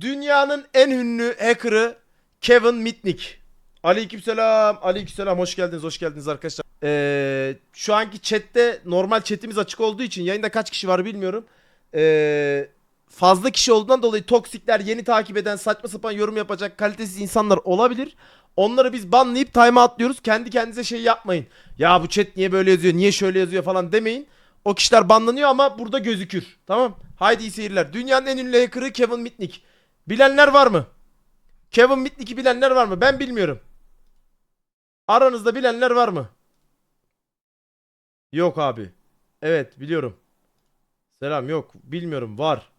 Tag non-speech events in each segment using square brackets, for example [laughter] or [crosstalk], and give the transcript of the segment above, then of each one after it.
Dünyanın en ünlü hacker'ı Kevin Mitnick. Aleykümselam. Aleykümselam. Hoş geldiniz. Hoş geldiniz arkadaşlar. Ee, şu anki chatte normal chatimiz açık olduğu için yayında kaç kişi var bilmiyorum. Ee, fazla kişi olduğundan dolayı toksikler, yeni takip eden, saçma sapan yorum yapacak kalitesiz insanlar olabilir. Onları biz banlayıp time'a atlıyoruz. Kendi kendinize şey yapmayın. Ya bu chat niye böyle yazıyor, niye şöyle yazıyor falan demeyin. O kişiler banlanıyor ama burada gözükür. Tamam. Haydi iyi seyirler. Dünyanın en ünlü hacker'ı Kevin Mitnick. Bilenler var mı? Kevin Mitnick'i bilenler var mı? Ben bilmiyorum. Aranızda bilenler var mı? Yok abi. Evet biliyorum. Selam yok. Bilmiyorum. Var.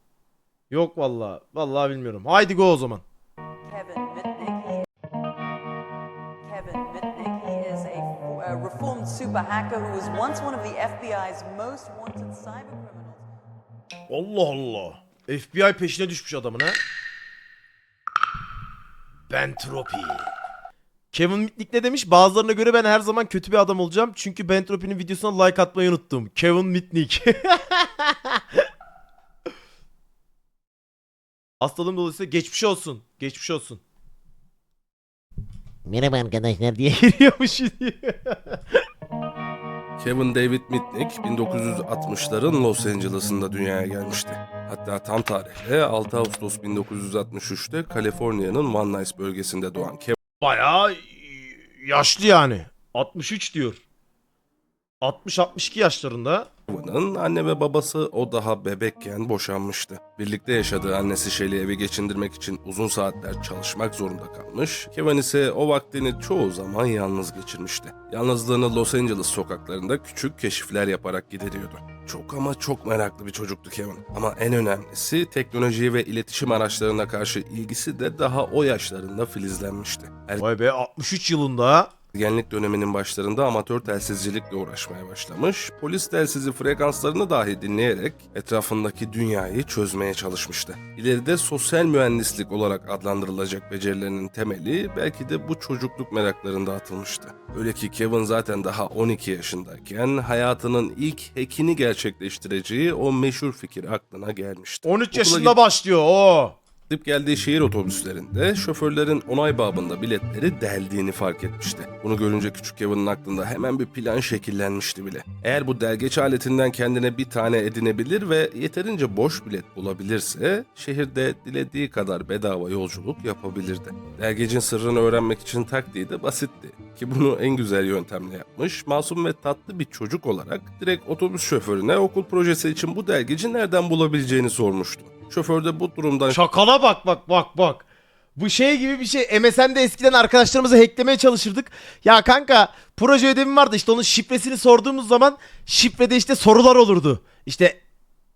Yok vallahi. Vallahi bilmiyorum. Haydi go o zaman. Kevin Mitnick. He, Kevin Mitnick. He is a, a reformed super hacker who was once one of the FBI's most wanted cyber criminals. Allah Allah. FBI peşine düşmüş adamın ha. Bentropi. Kevin Mitnick ne demiş? Bazılarına göre ben her zaman kötü bir adam olacağım. Çünkü Bentropi'nin videosuna like atmayı unuttum. Kevin Mitnick. [laughs] Hastalığım dolayısıyla geçmiş olsun. Geçmiş olsun. Merhaba arkadaşlar diye. [laughs] Giriyormuş diye. [laughs] Kevin David Mitnick 1960'ların Los Angeles'ında dünyaya gelmişti. Hatta tam tarihle 6 Ağustos 1963'te Kaliforniya'nın Van Nuys bölgesinde doğan Bayağı yaşlı yani. 63 diyor. 60-62 yaşlarında. Kevin'ın anne ve babası o daha bebekken boşanmıştı. Birlikte yaşadığı annesi Shelley evi geçindirmek için uzun saatler çalışmak zorunda kalmış. Kevin ise o vaktini çoğu zaman yalnız geçirmişti. Yalnızlığını Los Angeles sokaklarında küçük keşifler yaparak gideriyordu. Çok ama çok meraklı bir çocuktu Kevin. Ama en önemlisi teknolojiye ve iletişim araçlarına karşı ilgisi de daha o yaşlarında filizlenmişti. Vay be 63 yılında. Ergenlik döneminin başlarında amatör telsizcilikle uğraşmaya başlamış, polis telsizi frekanslarını dahi dinleyerek etrafındaki dünyayı çözmeye çalışmıştı. İleride sosyal mühendislik olarak adlandırılacak becerilerinin temeli belki de bu çocukluk meraklarında atılmıştı. Öyle ki Kevin zaten daha 12 yaşındayken hayatının ilk hackini gerçekleştireceği o meşhur fikir aklına gelmişti. 13 Okula yaşında başlıyor o. Gidip geldiği şehir otobüslerinde şoförlerin onay babında biletleri deldiğini fark etmişti. Bunu görünce küçük Kevin'in aklında hemen bir plan şekillenmişti bile. Eğer bu delgeç aletinden kendine bir tane edinebilir ve yeterince boş bilet bulabilirse şehirde dilediği kadar bedava yolculuk yapabilirdi. Delgecin sırrını öğrenmek için taktiği de basitti. Ki bunu en güzel yöntemle yapmış. Masum ve tatlı bir çocuk olarak direkt otobüs şoförüne okul projesi için bu delgeci nereden bulabileceğini sormuştu. Şoför de bu durumdan Şakala bak bak bak bak. Bu şey gibi bir şey. MSN'de eskiden arkadaşlarımızı hacklemeye çalışırdık. Ya kanka proje ödevim vardı işte onun şifresini sorduğumuz zaman şifrede işte sorular olurdu. İşte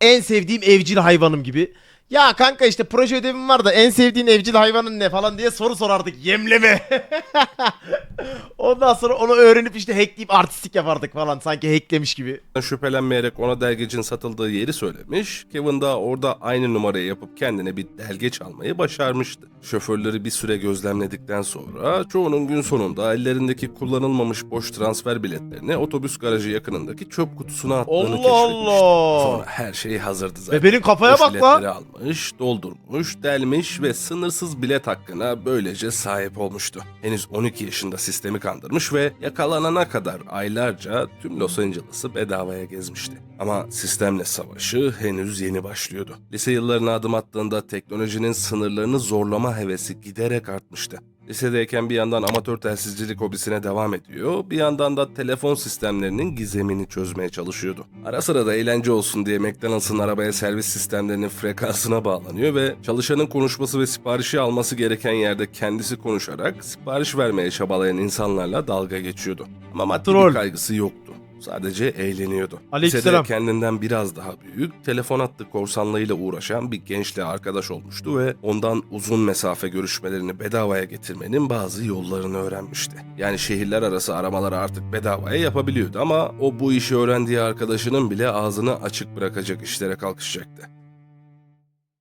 en sevdiğim evcil hayvanım gibi. Ya kanka işte proje ödevim var da en sevdiğin evcil hayvanın ne falan diye soru sorardık. Yemleme. [laughs] Ondan sonra onu öğrenip işte hackleyip artistik yapardık falan sanki hacklemiş gibi. şüphelenmeyerek ona delgecin satıldığı yeri söylemiş. Kevin da orada aynı numarayı yapıp kendine bir delgeç almayı başarmıştı. Şoförleri bir süre gözlemledikten sonra çoğunun gün sonunda ellerindeki kullanılmamış boş transfer biletlerini otobüs garajı yakınındaki çöp kutusuna attığını Allah keşfetmişti. Allah. Sonra her şey hazırdı zaten. Ve benim kafaya Boş bak biletleri lan. almış, doldurmuş, delmiş ve sınırsız bilet hakkına böylece sahip olmuştu. Henüz 12 yaşında sistemi kandırmış ve yakalanana kadar aylarca tüm Los Angeles'ı bedavaya gezmişti. Ama sistemle savaşı henüz yeni başlıyordu. Lise yıllarına adım attığında teknolojinin sınırlarını zorlama hevesi giderek artmıştı. Lisedeyken bir yandan amatör telsizcilik hobisine devam ediyor, bir yandan da telefon sistemlerinin gizemini çözmeye çalışıyordu. Ara sıra da eğlence olsun diye McDonald's'ın arabaya servis sistemlerinin frekansına bağlanıyor ve çalışanın konuşması ve siparişi alması gereken yerde kendisi konuşarak sipariş vermeye çabalayan insanlarla dalga geçiyordu. Ama maddi bir kaygısı yoktu. Sadece eğleniyordu. Aleykümselam. Lisede kendinden biraz daha büyük, telefon hattı korsanlığıyla uğraşan bir gençle arkadaş olmuştu ve ondan uzun mesafe görüşmelerini bedavaya getirmenin bazı yollarını öğrenmişti. Yani şehirler arası aramaları artık bedavaya yapabiliyordu ama o bu işi öğrendiği arkadaşının bile ağzını açık bırakacak işlere kalkışacaktı.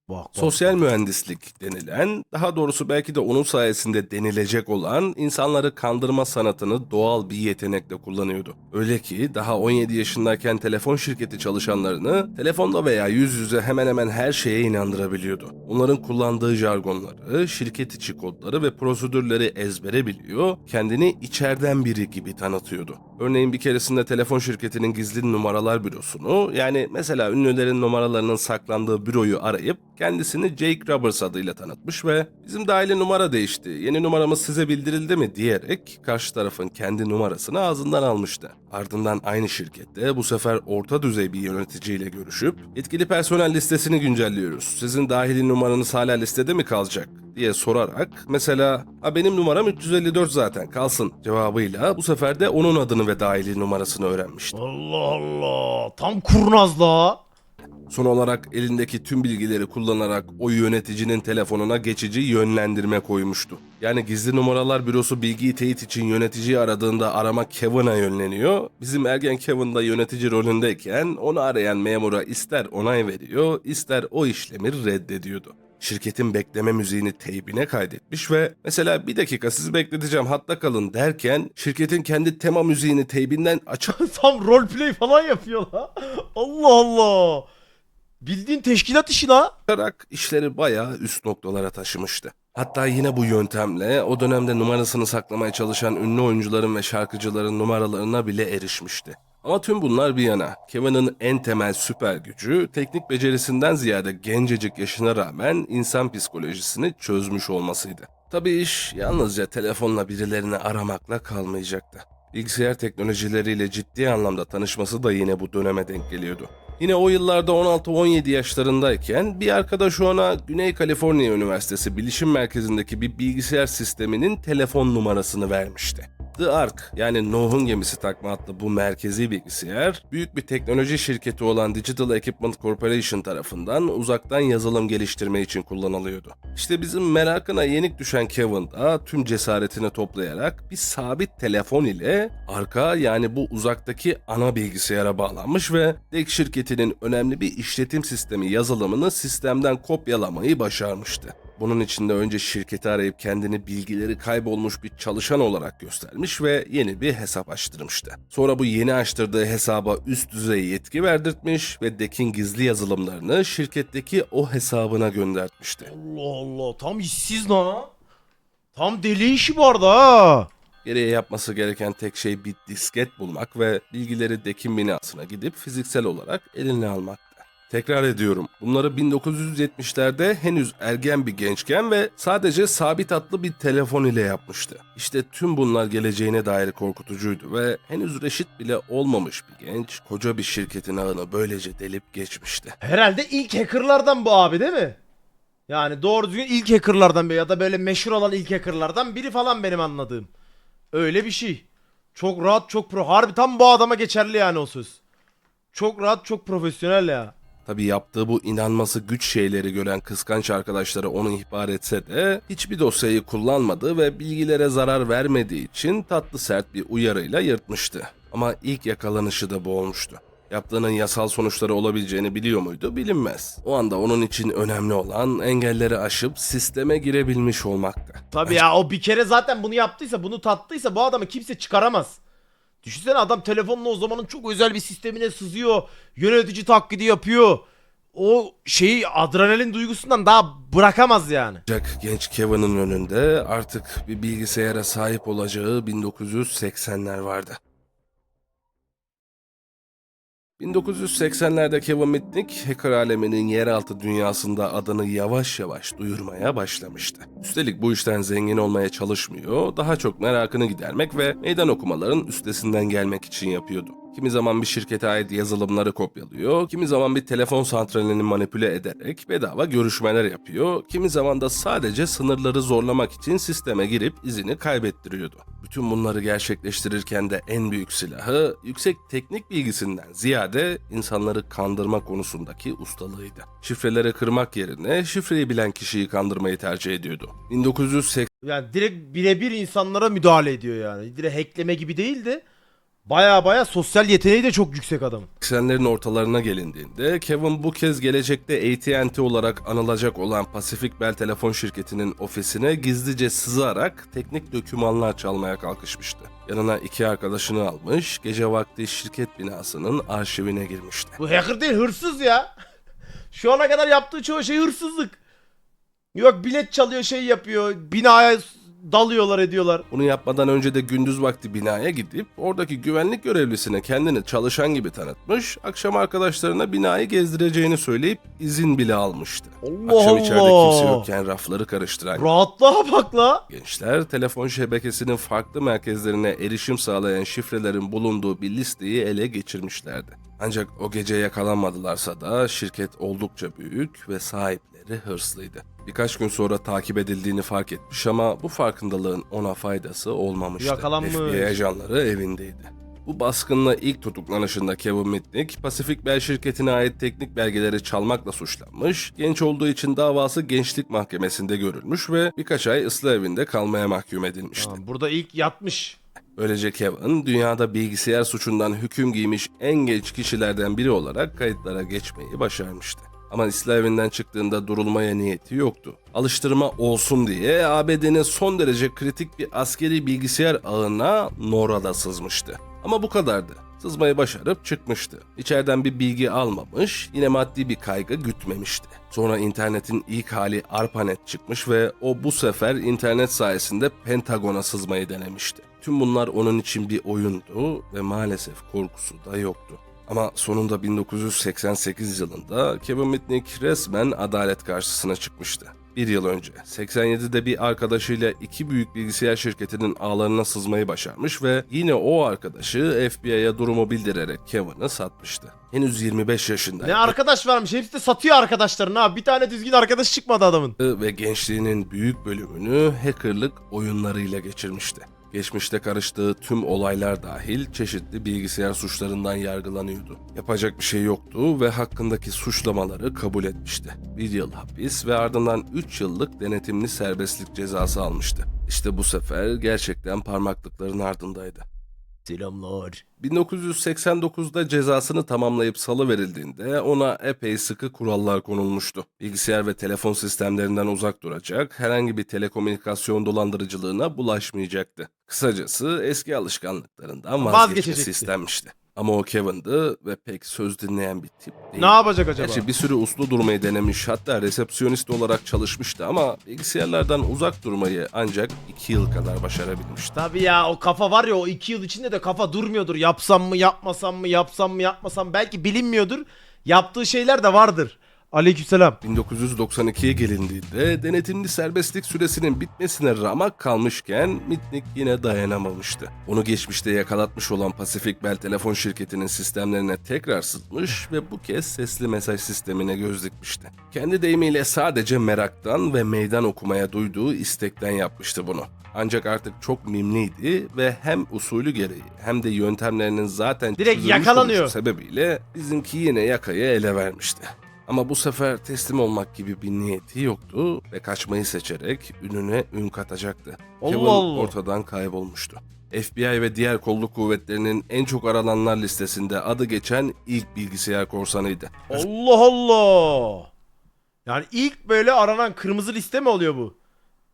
Bak, bak. Sosyal mühendislik denilen, daha doğrusu belki de onun sayesinde denilecek olan insanları kandırma sanatını doğal bir yetenekle kullanıyordu. Öyle ki daha 17 yaşındayken telefon şirketi çalışanlarını telefonda veya yüz yüze hemen hemen her şeye inandırabiliyordu. Onların kullandığı jargonları, şirket içi kodları ve prosedürleri ezbere biliyor, kendini içeriden biri gibi tanıtıyordu. Örneğin bir keresinde telefon şirketinin gizli numaralar bürosunu, yani mesela ünlülerin numaralarının saklandığı büroyu arayıp kendisini Jake Roberts adıyla tanıtmış ve bizim dahili numara değişti, yeni numaramız size bildirildi mi diyerek karşı tarafın kendi numarasını ağzından almıştı. Ardından aynı şirkette bu sefer orta düzey bir yöneticiyle görüşüp yetkili personel listesini güncelliyoruz. Sizin dahili numaranız hala listede mi kalacak? Diye sorarak mesela ha benim numaram 354 zaten kalsın cevabıyla bu sefer de onun adını ve dahili numarasını öğrenmişti. Allah Allah. Tam kurnaz la. Son olarak elindeki tüm bilgileri kullanarak o yöneticinin telefonuna geçici yönlendirme koymuştu. Yani gizli numaralar bürosu bilgiyi teyit için yöneticiyi aradığında arama Kevin'a yönleniyor. Bizim ergen Kevin da yönetici rolündeyken onu arayan memura ister onay veriyor, ister o işlemi reddediyordu. Şirketin bekleme müziğini teybine kaydetmiş ve mesela bir dakika sizi bekleteceğim hatta kalın derken şirketin kendi tema müziğini teybinden açıp [laughs] Tam roleplay falan yapıyor la. [laughs] Allah Allah. Bildiğin teşkilat işi la. yaparak işleri bayağı üst noktalara taşımıştı. Hatta yine bu yöntemle o dönemde numarasını saklamaya çalışan ünlü oyuncuların ve şarkıcıların numaralarına bile erişmişti. Ama tüm bunlar bir yana, Kevin'in en temel süper gücü teknik becerisinden ziyade gencecik yaşına rağmen insan psikolojisini çözmüş olmasıydı. Tabii iş yalnızca telefonla birilerini aramakla kalmayacaktı. Bilgisayar teknolojileriyle ciddi anlamda tanışması da yine bu döneme denk geliyordu. Yine o yıllarda 16-17 yaşlarındayken bir arkadaş ona Güney Kaliforniya Üniversitesi Bilişim Merkezi'ndeki bir bilgisayar sisteminin telefon numarasını vermişti. The Ark yani Nuh'un gemisi takma adlı bu merkezi bilgisayar büyük bir teknoloji şirketi olan Digital Equipment Corporation tarafından uzaktan yazılım geliştirme için kullanılıyordu. İşte bizim merakına yenik düşen Kevin da tüm cesaretini toplayarak bir sabit telefon ile arka yani bu uzaktaki ana bilgisayara bağlanmış ve DEC şirketinin önemli bir işletim sistemi yazılımını sistemden kopyalamayı başarmıştı. Bunun için de önce şirketi arayıp kendini bilgileri kaybolmuş bir çalışan olarak göstermiş ve yeni bir hesap açtırmıştı. Sonra bu yeni açtırdığı hesaba üst düzey yetki verdirtmiş ve DEC'in gizli yazılımlarını şirketteki o hesabına göndertmişti. Allah Allah. Tam işsiz la. Tam deli işi bu arada ha. Geriye yapması gereken tek şey bir disket bulmak ve bilgileri DEC'in binasına gidip fiziksel olarak eline almaktı. Tekrar ediyorum. Bunları 1970'lerde henüz ergen bir gençken ve sadece sabit atlı bir telefon ile yapmıştı. İşte tüm bunlar geleceğine dair korkutucuydu ve henüz reşit bile olmamış bir genç koca bir şirketin ağını böylece delip geçmişti. Herhalde ilk hackerlardan bu abi değil mi? Yani doğru düzgün ilk hackerlardan biri ya da böyle meşhur olan ilk hackerlardan biri falan benim anladığım. Öyle bir şey. Çok rahat çok pro. Harbi tam bu adama geçerli yani o söz. Çok rahat çok profesyonel ya. Tabi yaptığı bu inanması güç şeyleri gören kıskanç arkadaşları onu ihbar etse de hiçbir dosyayı kullanmadı ve bilgilere zarar vermediği için tatlı sert bir uyarıyla yırtmıştı. Ama ilk yakalanışı da bu olmuştu. Yaptığının yasal sonuçları olabileceğini biliyor muydu bilinmez. O anda onun için önemli olan engelleri aşıp sisteme girebilmiş olmaktı. Tabii ya o bir kere zaten bunu yaptıysa bunu tattıysa bu adamı kimse çıkaramaz. Düşünsene adam telefonla o zamanın çok özel bir sistemine sızıyor. Yönetici taklidi yapıyor. O şeyi adrenalin duygusundan daha bırakamaz yani. Ancak genç Kevin'in önünde artık bir bilgisayara sahip olacağı 1980'ler vardı. 1980'lerde Kevin Mitnick, hacker aleminin yeraltı dünyasında adını yavaş yavaş duyurmaya başlamıştı. Üstelik bu işten zengin olmaya çalışmıyor, daha çok merakını gidermek ve meydan okumaların üstesinden gelmek için yapıyordu. Kimi zaman bir şirkete ait yazılımları kopyalıyor, kimi zaman bir telefon santralini manipüle ederek bedava görüşmeler yapıyor, kimi zaman da sadece sınırları zorlamak için sisteme girip izini kaybettiriyordu. Bütün bunları gerçekleştirirken de en büyük silahı yüksek teknik bilgisinden ziyade insanları kandırma konusundaki ustalığıydı. Şifreleri kırmak yerine şifreyi bilen kişiyi kandırmayı tercih ediyordu. 1980 Yani direkt birebir insanlara müdahale ediyor yani. Direkt hackleme gibi değil de Baya baya sosyal yeteneği de çok yüksek adamın. 80'lerin ortalarına gelindiğinde Kevin bu kez gelecekte AT&T olarak anılacak olan Pacific Bell telefon şirketinin ofisine gizlice sızarak teknik dokümanlar çalmaya kalkışmıştı. Yanına iki arkadaşını almış, gece vakti şirket binasının arşivine girmişti. Bu hacker değil hırsız ya. Şu ana kadar yaptığı çoğu şey hırsızlık. Yok bilet çalıyor şey yapıyor. Binaya dalıyorlar ediyorlar. Bunu yapmadan önce de gündüz vakti binaya gidip oradaki güvenlik görevlisine kendini çalışan gibi tanıtmış, akşam arkadaşlarına binayı gezdireceğini söyleyip izin bile almıştı. Allah akşam içeride Allah. kimse yokken rafları karıştıran Rahatlığa bak la. gençler telefon şebekesinin farklı merkezlerine erişim sağlayan şifrelerin bulunduğu bir listeyi ele geçirmişlerdi. Ancak o gece yakalanmadılarsa da şirket oldukça büyük ve sahipleri hırslıydı. Birkaç gün sonra takip edildiğini fark etmiş ama bu farkındalığın ona faydası olmamıştı. Yakalanmış. FBI ajanları evindeydi. Bu baskınla ilk tutuklanışında Kevin Mitnick, Pacific Bell şirketine ait teknik belgeleri çalmakla suçlanmış, genç olduğu için davası gençlik mahkemesinde görülmüş ve birkaç ay ıslah evinde kalmaya mahkum edilmişti. Tamam, burada ilk yatmış. Böylece Kevin, dünyada bilgisayar suçundan hüküm giymiş en genç kişilerden biri olarak kayıtlara geçmeyi başarmıştı. Ama ıslah evinden çıktığında durulmaya niyeti yoktu. Alıştırma olsun diye ABD'nin son derece kritik bir askeri bilgisayar ağına NORA'da sızmıştı. Ama bu kadardı. Sızmayı başarıp çıkmıştı. İçeriden bir bilgi almamış, yine maddi bir kaygı gütmemişti. Sonra internetin ilk hali ARPANET çıkmış ve o bu sefer internet sayesinde Pentagon'a sızmayı denemişti. Tüm bunlar onun için bir oyundu ve maalesef korkusu da yoktu. Ama sonunda 1988 yılında Kevin Mitnick resmen adalet karşısına çıkmıştı. Bir yıl önce 87'de bir arkadaşıyla iki büyük bilgisayar şirketinin ağlarına sızmayı başarmış ve yine o arkadaşı FBI'ya durumu bildirerek Kevin'i satmıştı. Henüz 25 yaşındaydı. Ne arkadaş varmış. Hepsi de satıyor arkadaşlarını ha. Bir tane düzgün arkadaş çıkmadı adamın. ve gençliğinin büyük bölümünü hackerlık oyunlarıyla geçirmişti. Geçmişte karıştığı tüm olaylar dahil çeşitli bilgisayar suçlarından yargılanıyordu. Yapacak bir şey yoktu ve hakkındaki suçlamaları kabul etmişti. Bir yıl hapis ve ardından 3 yıllık denetimli serbestlik cezası almıştı. İşte bu sefer gerçekten parmaklıkların ardındaydı. Selamlar. 1989'da cezasını tamamlayıp salı verildiğinde ona epey sıkı kurallar konulmuştu. Bilgisayar ve telefon sistemlerinden uzak duracak, herhangi bir telekomünikasyon dolandırıcılığına bulaşmayacaktı. Kısacası eski alışkanlıklarından vazgeçmesi istenmişti. Ama o Kevin'dı ve pek söz dinleyen bir tip değil. Ne yapacak acaba? Gerçi bir sürü uslu durmayı denemiş hatta resepsiyonist olarak çalışmıştı ama bilgisayarlardan uzak durmayı ancak 2 yıl kadar başarabilmişti. Tabii ya o kafa var ya o iki yıl içinde de kafa durmuyordur. Yapsam mı yapmasam mı yapsam mı yapmasam belki bilinmiyordur. Yaptığı şeyler de vardır. Aleykümselam. 1992'ye gelindiğinde denetimli serbestlik süresinin bitmesine ramak kalmışken Mitnick yine dayanamamıştı. Onu geçmişte yakalatmış olan Pacific Bell telefon şirketinin sistemlerine tekrar sızmış ve bu kez sesli mesaj sistemine göz dikmişti. Kendi deyimiyle sadece meraktan ve meydan okumaya duyduğu istekten yapmıştı bunu. Ancak artık çok mimliydi ve hem usulü gereği hem de yöntemlerinin zaten Direkt yakalanıyor. sebebiyle bizimki yine yakayı ele vermişti. Ama bu sefer teslim olmak gibi bir niyeti yoktu ve kaçmayı seçerek ününe ün katacaktı. Allah Kevin Allah. ortadan kaybolmuştu. FBI ve diğer kolluk kuvvetlerinin en çok arananlar listesinde adı geçen ilk bilgisayar korsanıydı. Allah Allah. Yani ilk böyle aranan kırmızı liste mi oluyor bu?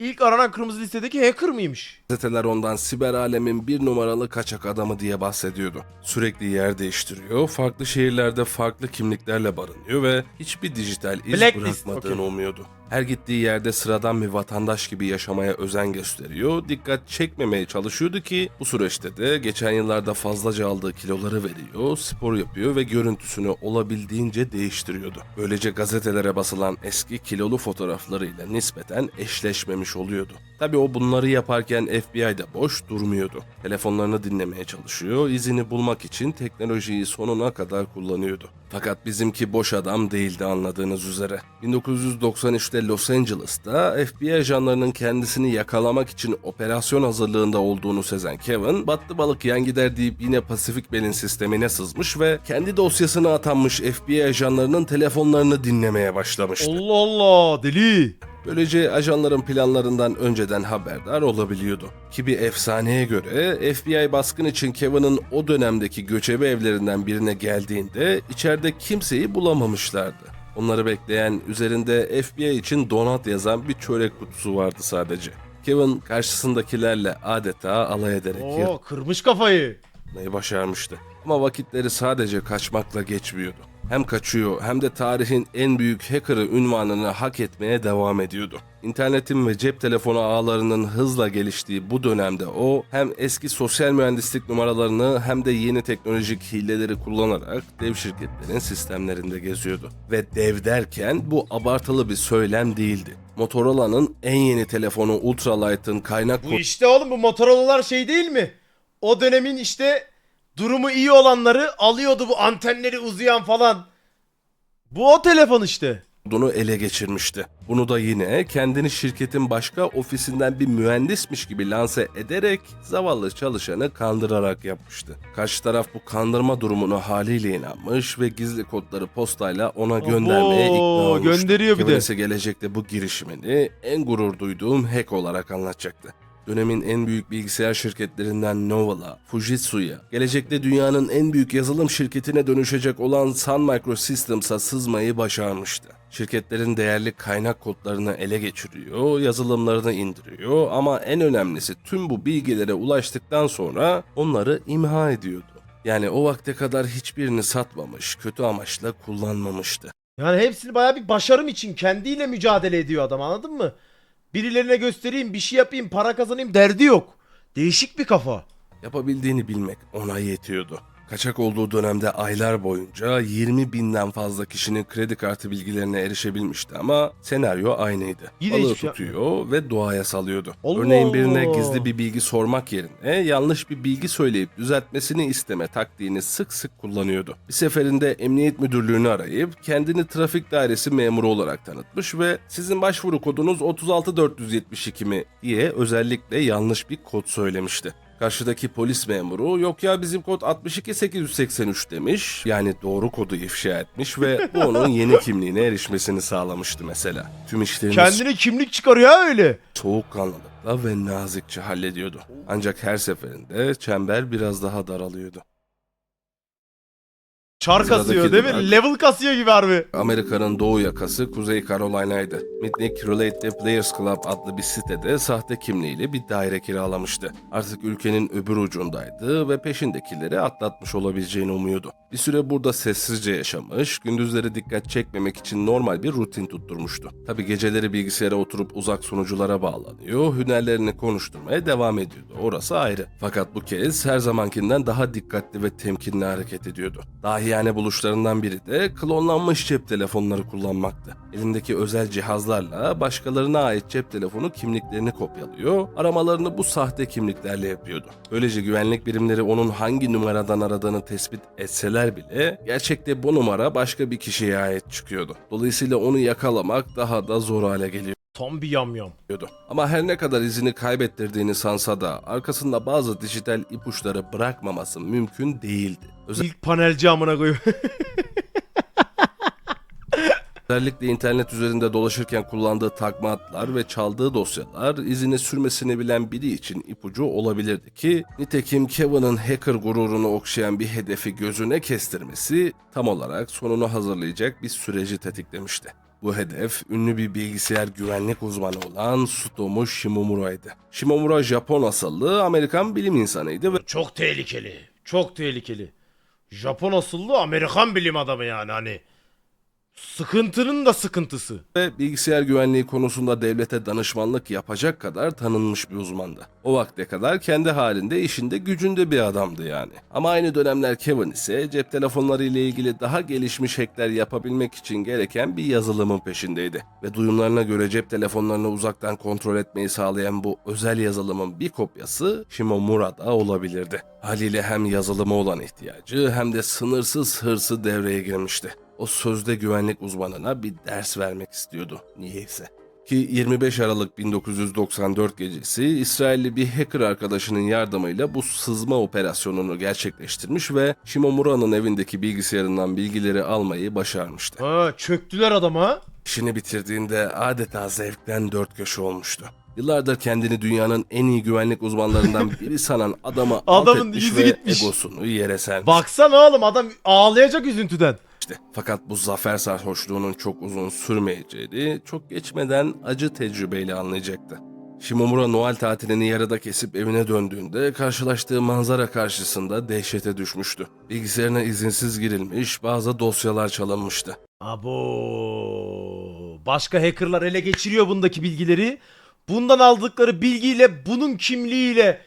İlk aranan kırmızı listedeki hacker mıymış? Gazeteler ondan siber alemin bir numaralı kaçak adamı diye bahsediyordu. Sürekli yer değiştiriyor, farklı şehirlerde farklı kimliklerle barınıyor ve hiçbir dijital iz Blacklist, bırakmadığın okey. olmuyordu. Her gittiği yerde sıradan bir vatandaş gibi yaşamaya özen gösteriyor, dikkat çekmemeye çalışıyordu ki bu süreçte de geçen yıllarda fazlaca aldığı kiloları veriyor, spor yapıyor ve görüntüsünü olabildiğince değiştiriyordu. Böylece gazetelere basılan eski kilolu fotoğraflarıyla nispeten eşleşmemiş oluyordu. Tabi o bunları yaparken FBI'de boş durmuyordu. Telefonlarını dinlemeye çalışıyor, izini bulmak için teknolojiyi sonuna kadar kullanıyordu. Fakat bizimki boş adam değildi anladığınız üzere. 1993'te Los Angeles'ta FBI ajanlarının kendisini yakalamak için operasyon hazırlığında olduğunu sezen Kevin, battı balık yan gider deyip yine Pacific Bell'in sistemine sızmış ve kendi dosyasına atanmış FBI ajanlarının telefonlarını dinlemeye başlamıştı. Allah Allah deli. Böylece ajanların planlarından önceden haberdar olabiliyordu. Ki bir efsaneye göre FBI baskın için Kevin'in o dönemdeki göçebe evlerinden birine geldiğinde içeride kimseyi bulamamışlardı. Onları bekleyen üzerinde FBI için donat yazan bir çörek kutusu vardı sadece. Kevin karşısındakilerle adeta alay ederek Oo kırmış kafayı. yapmayı başarmıştı. Ama vakitleri sadece kaçmakla geçmiyordu. Hem kaçıyor hem de tarihin en büyük hacker'ı ünvanını hak etmeye devam ediyordu. İnternetin ve cep telefonu ağlarının hızla geliştiği bu dönemde o hem eski sosyal mühendislik numaralarını hem de yeni teknolojik hileleri kullanarak dev şirketlerin sistemlerinde geziyordu. Ve dev derken bu abartılı bir söylem değildi. Motorola'nın en yeni telefonu Ultralight'ın kaynak Bu işte oğlum bu Motorola'lar şey değil mi? O dönemin işte durumu iyi olanları alıyordu bu antenleri uzayan falan. Bu o telefon işte. kodunu ele geçirmişti. Bunu da yine kendini şirketin başka ofisinden bir mühendismiş gibi lanse ederek zavallı çalışanı kandırarak yapmıştı. Karşı taraf bu kandırma durumuna haliyle inanmış ve gizli kodları postayla ona göndermeye ikna olmuştu. gönderiyor bir de. Gelecekte bu girişimini en gurur duyduğum hack olarak anlatacaktı. Dönemin en büyük bilgisayar şirketlerinden Nova'la, Fujitsu'ya, gelecekte dünyanın en büyük yazılım şirketine dönüşecek olan Sun Microsystems'a sızmayı başarmıştı. Şirketlerin değerli kaynak kodlarını ele geçiriyor, yazılımlarını indiriyor ama en önemlisi tüm bu bilgilere ulaştıktan sonra onları imha ediyordu. Yani o vakte kadar hiçbirini satmamış, kötü amaçla kullanmamıştı. Yani hepsini baya bir başarım için kendiyle mücadele ediyor adam anladın mı? Birilerine göstereyim bir şey yapayım para kazanayım derdi yok. Değişik bir kafa. Yapabildiğini bilmek ona yetiyordu. Kaçak olduğu dönemde aylar boyunca 20 binden fazla kişinin kredi kartı bilgilerine erişebilmişti ama senaryo aynıydı. Yine Balığı hiçbir şey tutuyor ve doğaya salıyordu. Allah Örneğin birine Allah. gizli bir bilgi sormak yerine yanlış bir bilgi söyleyip düzeltmesini isteme taktiğini sık sık kullanıyordu. Bir seferinde emniyet müdürlüğünü arayıp kendini trafik dairesi memuru olarak tanıtmış ve sizin başvuru kodunuz 36472 mi diye özellikle yanlış bir kod söylemişti. Karşıdaki polis memuru yok ya bizim kod 62883 demiş. Yani doğru kodu ifşa etmiş ve [laughs] bu onun yeni kimliğine erişmesini sağlamıştı mesela. Tüm işlerini Kendine kimlik çıkarıyor ha öyle. soğukkanlılıkla ve nazikçe hallediyordu. Ancak her seferinde çember biraz daha daralıyordu. Çar kasıyor değil mi? Level kasıyor gibi harbi. Amerika'nın doğu yakası Kuzey Carolina'ydı. Mitnick Relate Players Club adlı bir sitede sahte kimliğiyle bir daire kiralamıştı. Artık ülkenin öbür ucundaydı ve peşindekileri atlatmış olabileceğini umuyordu. Bir süre burada sessizce yaşamış, gündüzleri dikkat çekmemek için normal bir rutin tutturmuştu. Tabi geceleri bilgisayara oturup uzak sunuculara bağlanıyor, hünerlerini konuşturmaya devam ediyordu. Orası ayrı. Fakat bu kez her zamankinden daha dikkatli ve temkinli hareket ediyordu. Dahiyane buluşlarından biri de klonlanmış cep telefonları kullanmaktı. Elindeki özel cihazlarla başkalarına ait cep telefonu kimliklerini kopyalıyor, aramalarını bu sahte kimliklerle yapıyordu. Böylece güvenlik birimleri onun hangi numaradan aradığını tespit etseler bile gerçekte bu numara başka bir kişiye ait çıkıyordu. Dolayısıyla onu yakalamak daha da zor hale geliyor Tam bir yamyam. yapıyordu. Ama her ne kadar izini kaybettirdiğini sansa da arkasında bazı dijital ipuçları bırakmaması mümkün değildi. İlk panelci amına koyuyor. [laughs] Özellikle internet üzerinde dolaşırken kullandığı takma adlar ve çaldığı dosyalar izini sürmesini bilen biri için ipucu olabilirdi ki nitekim Kevin'ın hacker gururunu okşayan bir hedefi gözüne kestirmesi tam olarak sonunu hazırlayacak bir süreci tetiklemişti. Bu hedef ünlü bir bilgisayar güvenlik uzmanı olan Sutomu Shimomura'ydı. Shimomura Japon asıllı Amerikan bilim insanıydı ve Çok tehlikeli. Çok tehlikeli. Japon asıllı Amerikan bilim adamı yani hani. Sıkıntının da sıkıntısı. ve bilgisayar güvenliği konusunda devlete danışmanlık yapacak kadar tanınmış bir uzmandı. O vakte kadar kendi halinde işinde gücünde bir adamdı yani. Ama aynı dönemler Kevin ise cep telefonları ile ilgili daha gelişmiş hackler yapabilmek için gereken bir yazılımın peşindeydi. Ve duyumlarına göre cep telefonlarını uzaktan kontrol etmeyi sağlayan bu özel yazılımın bir kopyası Shimomura'da olabilirdi. Haliyle hem yazılıma olan ihtiyacı hem de sınırsız hırsı devreye girmişti o sözde güvenlik uzmanına bir ders vermek istiyordu niyeyse. Ki 25 Aralık 1994 gecesi İsrailli bir hacker arkadaşının yardımıyla bu sızma operasyonunu gerçekleştirmiş ve Shimomura'nın evindeki bilgisayarından bilgileri almayı başarmıştı. Ha çöktüler adama. İşini bitirdiğinde adeta zevkten dört köşe olmuştu. Yıllardır kendini dünyanın en iyi güvenlik uzmanlarından [laughs] biri sanan adamı alt Adamın etmiş yüzü ve gitmiş. egosunu yere sermiş. Baksana oğlum adam ağlayacak üzüntüden. İşte, fakat bu zafer sarhoşluğunun çok uzun sürmeyeceğini çok geçmeden acı tecrübeyle anlayacaktı. Shimomura Noel tatilini yarıda kesip evine döndüğünde karşılaştığı manzara karşısında dehşete düşmüştü. Bilgisayarına izinsiz girilmiş bazı dosyalar çalınmıştı. Abo. Başka hackerlar ele geçiriyor bundaki bilgileri. Bundan aldıkları bilgiyle bunun kimliğiyle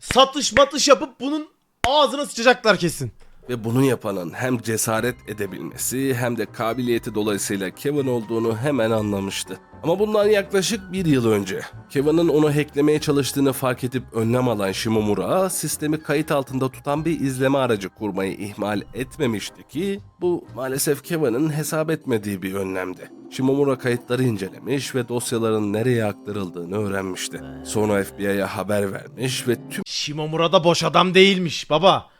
satış matış yapıp bunun ağzına sıçacaklar kesin. Ve bunu yapanın hem cesaret edebilmesi hem de kabiliyeti dolayısıyla Kevin olduğunu hemen anlamıştı. Ama bundan yaklaşık bir yıl önce Kevin'in onu hacklemeye çalıştığını fark edip önlem alan Shimomura sistemi kayıt altında tutan bir izleme aracı kurmayı ihmal etmemişti ki bu maalesef Kevin'in hesap etmediği bir önlemdi. Shimomura kayıtları incelemiş ve dosyaların nereye aktarıldığını öğrenmişti. Sonra FBI'ye haber vermiş ve tüm Shimomura da boş adam değilmiş baba.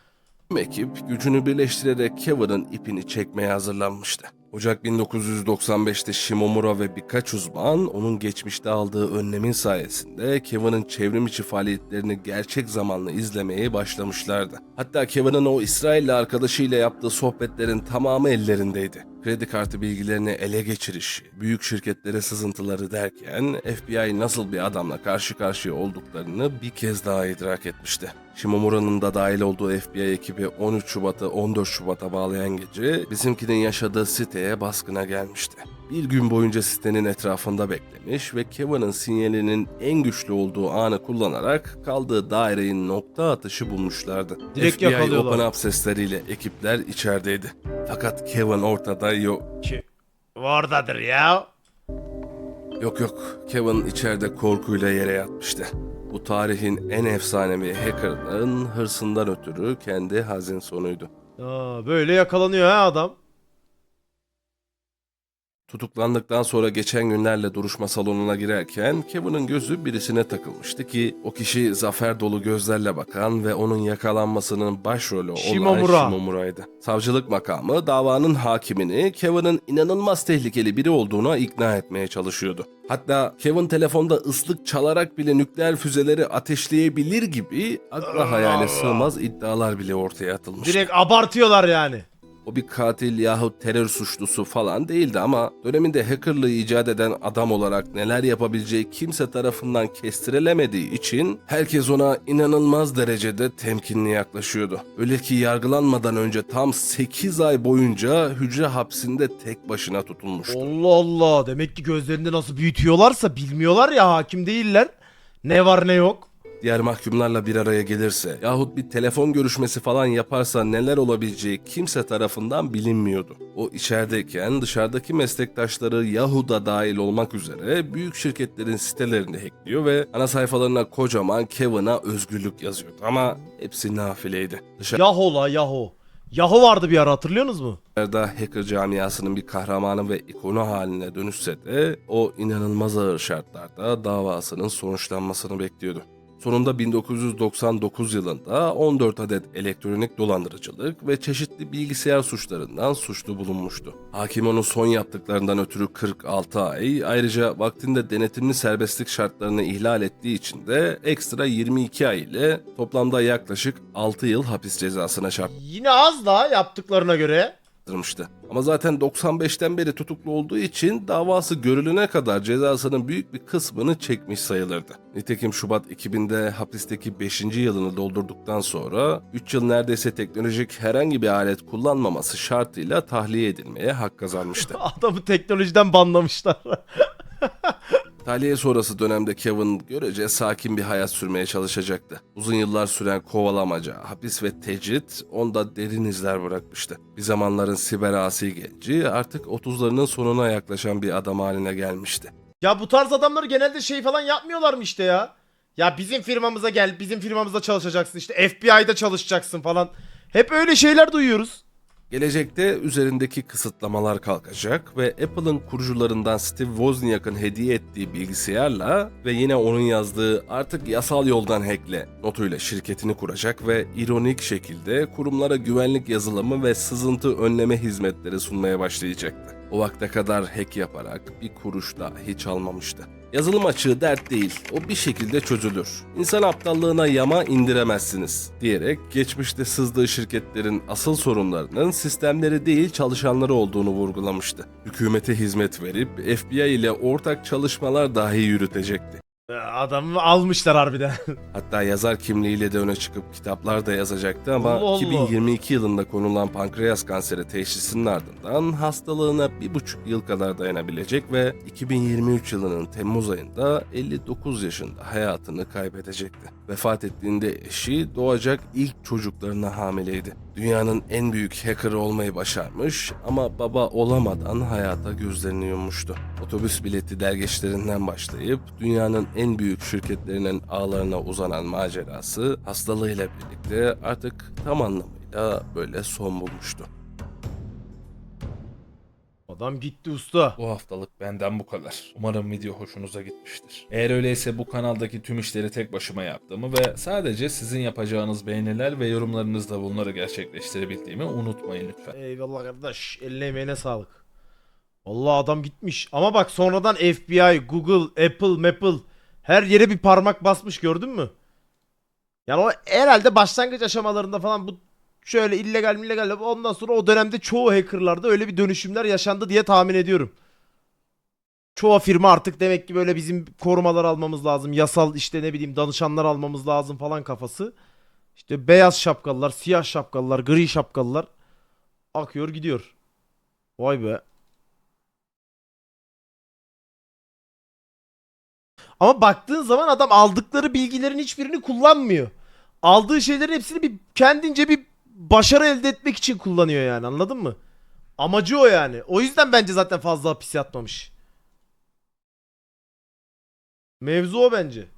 Ekip gücünü birleştirerek Kevin'in ipini çekmeye hazırlanmıştı. Ocak 1995'te Shimomura ve birkaç uzman onun geçmişte aldığı önlemin sayesinde Kevin'in çevrim içi faaliyetlerini gerçek zamanlı izlemeye başlamışlardı. Hatta Kevin'in o İsrail'li arkadaşıyla yaptığı sohbetlerin tamamı ellerindeydi. Kredi kartı bilgilerini ele geçirişi, büyük şirketlere sızıntıları derken FBI nasıl bir adamla karşı karşıya olduklarını bir kez daha idrak etmişti. Shimomura'nın da dahil olduğu FBI ekibi 13 Şubat'ı 14 Şubat'a bağlayan gece bizimkinin yaşadığı siteye baskına gelmişti. Bir gün boyunca sitenin etrafında beklemiş ve Kevin'in sinyalinin en güçlü olduğu anı kullanarak kaldığı daireyi nokta atışı bulmuşlardı. Direkt FBI yakalıyorlar. Open Up sesleriyle ekipler içerideydi. Fakat Kevin ortada yok. Ki oradadır ya. Yok yok, Kevin içeride korkuyla yere yatmıştı. Bu tarihin en efsanevi hackerların hırsından ötürü kendi hazin sonuydu. Aa, böyle yakalanıyor ha adam. Tutuklandıktan sonra geçen günlerle duruşma salonuna girerken Kevin'in gözü birisine takılmıştı ki o kişi zafer dolu gözlerle bakan ve onun yakalanmasının başrolü olan Shimomura. Shimomura'ydı. Savcılık makamı davanın hakimini Kevin'in inanılmaz tehlikeli biri olduğuna ikna etmeye çalışıyordu. Hatta Kevin telefonda ıslık çalarak bile nükleer füzeleri ateşleyebilir gibi akla hayale sığmaz iddialar bile ortaya atılmıştı. Direkt abartıyorlar yani. O bir katil yahut terör suçlusu falan değildi ama döneminde hackerlığı icat eden adam olarak neler yapabileceği kimse tarafından kestirilemediği için herkes ona inanılmaz derecede temkinli yaklaşıyordu. Öyle ki yargılanmadan önce tam 8 ay boyunca hücre hapsinde tek başına tutulmuştu. Allah Allah. Demek ki gözlerinde nasıl büyütüyorlarsa bilmiyorlar ya hakim değiller. Ne var ne yok. Diğer mahkumlarla bir araya gelirse yahut bir telefon görüşmesi falan yaparsa neler olabileceği kimse tarafından bilinmiyordu. O içerideyken dışarıdaki meslektaşları Yahoo'da dahil olmak üzere büyük şirketlerin sitelerini hackliyor ve ana sayfalarına kocaman Kevin'a özgürlük yazıyordu. Ama hepsi nafileydi. Yaho la Yaho. Yaho vardı bir ara hatırlıyorsunuz mu? Dışarıda hacker camiasının bir kahramanı ve ikonu haline dönüşse de o inanılmaz ağır şartlarda davasının sonuçlanmasını bekliyordu. Sonunda 1999 yılında 14 adet elektronik dolandırıcılık ve çeşitli bilgisayar suçlarından suçlu bulunmuştu. Hakim onun son yaptıklarından ötürü 46 ay, ayrıca vaktinde denetimli serbestlik şartlarını ihlal ettiği için de ekstra 22 ay ile toplamda yaklaşık 6 yıl hapis cezasına çarptı. Yine az daha yaptıklarına göre. Yaptırmıştı. Ama zaten 95'ten beri tutuklu olduğu için davası görülene kadar cezasının büyük bir kısmını çekmiş sayılırdı. Nitekim Şubat 2000'de hapisteki 5. yılını doldurduktan sonra 3 yıl neredeyse teknolojik herhangi bir alet kullanmaması şartıyla tahliye edilmeye hak kazanmıştı. [laughs] Adamı teknolojiden banlamışlar. [laughs] Tahliye sonrası dönemde Kevin görece sakin bir hayat sürmeye çalışacaktı. Uzun yıllar süren kovalamaca, hapis ve tecrit onda derin izler bırakmıştı. Bir zamanların siber asi genci artık 30'larının sonuna yaklaşan bir adam haline gelmişti. ya bu tarz adamlar genelde şey falan yapmıyorlar mı işte ya? Ya bizim firmamıza gel, bizim firmamızda çalışacaksın işte FBI'da çalışacaksın falan. Hep öyle şeyler duyuyoruz. Gelecekte üzerindeki kısıtlamalar kalkacak ve Apple'ın kurucularından Steve Wozniak'ın hediye ettiği bilgisayarla ve yine onun yazdığı artık yasal yoldan hackle notuyla şirketini kuracak ve ironik şekilde kurumlara güvenlik yazılımı ve sızıntı önleme hizmetleri sunmaya başlayacaktı. O vakte kadar hack yaparak bir kuruş dahi çalmamıştı. Yazılım açığı dert değil, o bir şekilde çözülür. İnsan aptallığına yama indiremezsiniz diyerek geçmişte sızdığı şirketlerin asıl sorunlarının sistemleri değil çalışanları olduğunu vurgulamıştı. Hükümete hizmet verip FBI ile ortak çalışmalar dahi yürütecekti. Ee, Adamı almışlar harbiden. [laughs] Hatta yazar kimliğiyle de öne çıkıp kitaplar da yazacaktı ama Allah Allah. 2022 yılında konulan pankreas kanseri teşhisinin ardından hastalığına bir buçuk yıl kadar dayanabilecek ve 2023 yılının Temmuz ayında 59 yaşında hayatını kaybedecekti. Vefat ettiğinde eşi doğacak ilk çocuklarına hamileydi. Dünyanın en büyük hackerı olmayı başarmış ama baba olamadan hayata gözlerini yummuştu. Otobüs bileti dergeçlerinden başlayıp dünyanın en büyük şirketlerinin ağlarına uzanan macerası hastalığıyla birlikte artık tam anlamıyla böyle son bulmuştu. Adam gitti usta. Bu haftalık benden bu kadar. Umarım video hoşunuza gitmiştir. Eğer öyleyse bu kanaldaki tüm işleri tek başıma yaptığımı ve sadece sizin yapacağınız beğeniler ve yorumlarınızla bunları gerçekleştirebildiğimi unutmayın lütfen. Eyvallah kardeş. Eline emeğine sağlık. Allah adam gitmiş. Ama bak sonradan FBI, Google, Apple, Apple her yere bir parmak basmış gördün mü? Yani o herhalde başlangıç aşamalarında falan bu şöyle illegal illegal ondan sonra o dönemde çoğu hackerlarda öyle bir dönüşümler yaşandı diye tahmin ediyorum. Çoğu firma artık demek ki böyle bizim korumalar almamız lazım. Yasal işte ne bileyim danışanlar almamız lazım falan kafası. İşte beyaz şapkalılar, siyah şapkalılar, gri şapkalılar akıyor gidiyor. Vay be. Ama baktığın zaman adam aldıkları bilgilerin hiçbirini kullanmıyor. Aldığı şeylerin hepsini bir kendince bir başarı elde etmek için kullanıyor yani anladın mı? Amacı o yani. O yüzden bence zaten fazla hapis yatmamış. Mevzu o bence.